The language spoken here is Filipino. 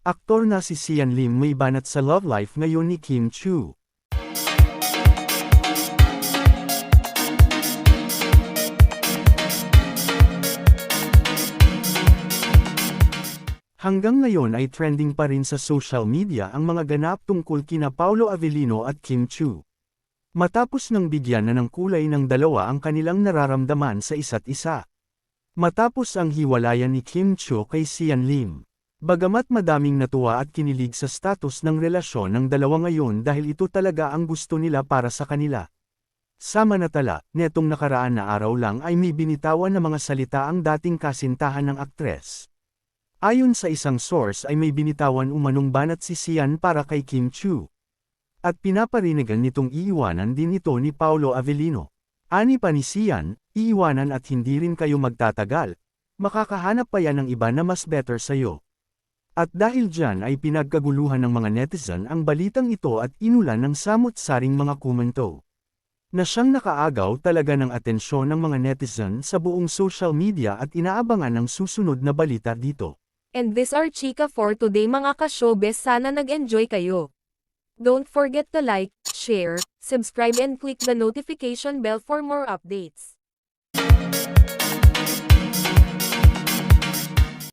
Aktor na si Sian Lim may banat sa love life ngayon ni Kim Chu. Hanggang ngayon ay trending pa rin sa social media ang mga ganap tungkol kina Paulo Avellino at Kim Chu. Matapos nang bigyan na ng kulay ng dalawa ang kanilang nararamdaman sa isa't isa. Matapos ang hiwalayan ni Kim Chu kay Sian Lim. Bagamat madaming natuwa at kinilig sa status ng relasyon ng dalawa ngayon dahil ito talaga ang gusto nila para sa kanila. Samanatala, netong nakaraan na araw lang ay may binitawan na mga salita ang dating kasintahan ng aktres. Ayon sa isang source ay may binitawan umanong banat si Sian para kay Kim Chu. At pinaparinigan nitong iiwanan din ito ni Paulo Avellino. Ani pa ni Sian, iiwanan at hindi rin kayo magtatagal. Makakahanap pa yan ng iba na mas better sa'yo. At dahil dyan ay pinagkaguluhan ng mga netizen ang balitang ito at inulan ng samot-saring mga komento. Na siyang nakaagaw talaga ng atensyon ng mga netizen sa buong social media at inaabangan ang susunod na balita dito. And this are Chika for today mga ka-showbiz sana nag-enjoy kayo. Don't forget to like, share, subscribe and click the notification bell for more updates.